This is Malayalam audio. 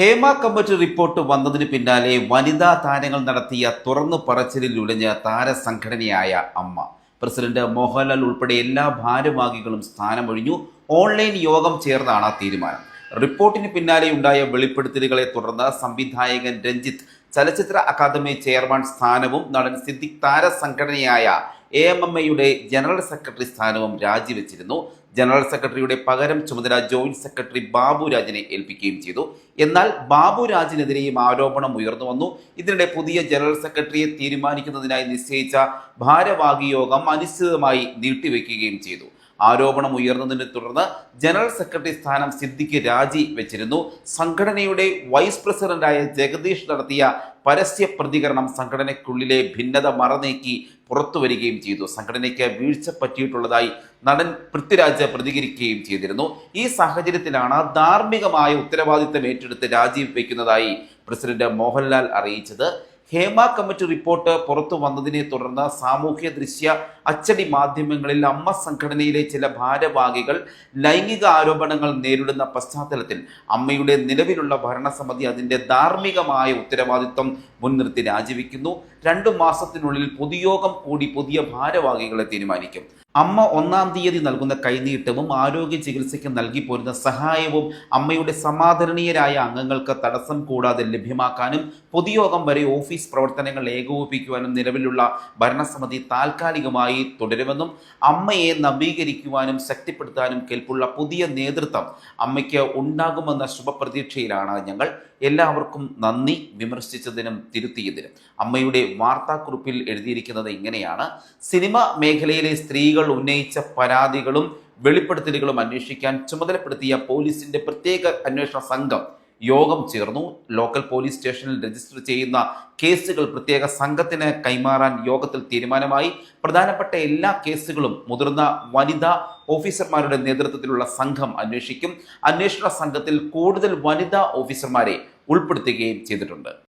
ഹേമ കമ്മിറ്റി റിപ്പോർട്ട് വന്നതിന് പിന്നാലെ വനിതാ താരങ്ങൾ നടത്തിയ തുറന്നു പറച്ചിലിലുലഞ്ഞ താരസംഘടനയായ അമ്മ. പ്രസിഡന്റ് മോഹൻലാൽ ഉൾപ്പെടെ എല്ലാ ഭാരവാഹികളും സ്ഥാനമൊഴിഞ്ഞു. ഓൺലൈൻ യോഗം ചേർന്നാണ് തീരുമാനം. റിപ്പോർട്ടിന് പിന്നാലെ ഉണ്ടായ വെളിപ്പെടുത്തലുകളെ തുടർന്ന് സംവിധായകൻ രഞ്ജിത്ത് ചലച്ചിത്ര അക്കാദമി ചെയർമാൻ സ്ഥാനവും നടൻ സിദ്ദിഖ് താരസംഘടനയായ എ എം എം എയുടെ ജനറൽ സെക്രട്ടറി സ്ഥാനവും രാജിവെച്ചിരുന്നു. ജനറൽ സെക്രട്ടറിയുടെ പകരം ചുമതല ജോയിന്റ് സെക്രട്ടറി ബാബുരാജിനെ ഏൽപ്പിക്കുകയും ചെയ്തു. എന്നാൽ ബാബുരാജിനെതിരെയും ആരോപണം ഉയർന്നു വന്നു. ഇതിനിടെ പുതിയ ജനറൽ സെക്രട്ടറിയെ തീരുമാനിക്കുന്നതിനായി നിശ്ചയിച്ച ഭാരവാഹി യോഗം അനിശ്ചിതമായി നീട്ടിവെക്കുകയും ചെയ്തു. ആരോപണം ഉയർന്നതിനെ തുടർന്ന് ജനറൽ സെക്രട്ടറി സ്ഥാനം സിദ്ദിഖ് രാജി വെച്ചിരുന്നു സംഘടനയുടെ വൈസ് പ്രസിഡന്റായ ജഗദീഷ് നടത്തിയ പരസ്യ പ്രതികരണം സംഘടനയ്ക്കുള്ളിലെ ഭിന്നത മറനീക്കി പുറത്തു വരികയും ചെയ്തു. സംഘടനയ്ക്ക് വീഴ്ച പറ്റിയിട്ടുള്ളതായി നടൻ പൃഥ്വിരാജ് പ്രതികരിക്കുകയും ചെയ്തിരുന്നു. ഈ സാഹചര്യത്തിലാണ് ധാർമ്മികമായ ഉത്തരവാദിത്തം ഏറ്റെടുത്ത് രാജിവെക്കുന്നതായി പ്രസിഡന്റ് മോഹൻലാൽ അറിയിച്ചത്. ഹേമ കമ്മിറ്റി റിപ്പോർട്ട് പുറത്തു വന്നതിനെ തുടർന്ന് സാമൂഹ്യ ദൃശ്യ അച്ചടി മാധ്യമങ്ങളിൽ അമ്മ സംഘടനയിലെ ചില ഭാരവാഹികൾ ലൈംഗിക ആരോപണങ്ങൾ നേരിടുന്ന പശ്ചാത്തലത്തിൽ അമ്മയുടെ നിലവിലുള്ള ഭരണസമിതി അതിന്റെ ധാർമ്മികമായ ഉത്തരവാദിത്വം മുൻനിർത്തി രാജിവെക്കുന്നു. രണ്ടു മാസത്തിനുള്ളിൽ പൊതുയോഗം കൂടി പുതിയ ഭാരവാഹികളെ തീരുമാനിക്കും. അമ്മ ഒന്നാം തീയതി നൽകുന്ന കൈനീട്ടവും ആരോഗ്യ ചികിത്സയ്ക്ക് നൽകി പോരുന്ന സഹായവും അമ്മയുടെ സമാദരണീയരായ അംഗങ്ങൾക്ക് തടസ്സം കൂടാതെ ലഭ്യമാക്കാനും പൊതുയോഗം വരെ ഓഫീസ് പ്രവർത്തനങ്ങൾ ഏകോപിപ്പിക്കുവാനും നിലവിലുള്ള ഭരണസമിതി താൽക്കാലികമായി തുടരുമെന്നും അമ്മയെ നവീകരിക്കുവാനും ശക്തിപ്പെടുത്താനും കെൽപ്പുള്ള പുതിയ നേതൃത്വം അമ്മയ്ക്ക് ഉണ്ടാകുമെന്ന ശുഭപ്രതീക്ഷയിലാണ് ഞങ്ങൾ എല്ലാവർക്കും നന്ദി വിമർശിച്ചതിനും തിരുത്തിയതിനും. അമ്മയുടെ വാർത്താക്കുറിപ്പിൽ എഴുതിയിരിക്കുന്നത് ഇങ്ങനെയാണ്. സിനിമ മേഖലയിലെ സ്ത്രീകൾ ഉന്നയിച്ച പരാതികളും വെളിപ്പെടുത്തലുകളും അന്വേഷിക്കാൻ ചുമതലപ്പെടുത്തിയ പോലീസിന്റെ പ്രത്യേക അന്വേഷണ സംഘം യോഗം ചേർന്നു. ലോക്കൽ പോലീസ് സ്റ്റേഷനിൽ രജിസ്റ്റർ ചെയ്യുന്ന കേസുകൾ പ്രത്യേക സംഘത്തിന് കൈമാറാൻ യോഗത്തിൽ തീരുമാനമായി. പ്രധാനപ്പെട്ട എല്ലാ കേസുകളും മുതിർന്ന വനിതാ ഓഫീസർമാരുടെ നേതൃത്വത്തിലുള്ള സംഘം അന്വേഷിക്കും. അന്വേഷണ സംഘത്തിൽ കൂടുതൽ വനിതാ ഓഫീസർമാരെ ഉൾപ്പെടുത്തുകയും ചെയ്തിട്ടുണ്ട്.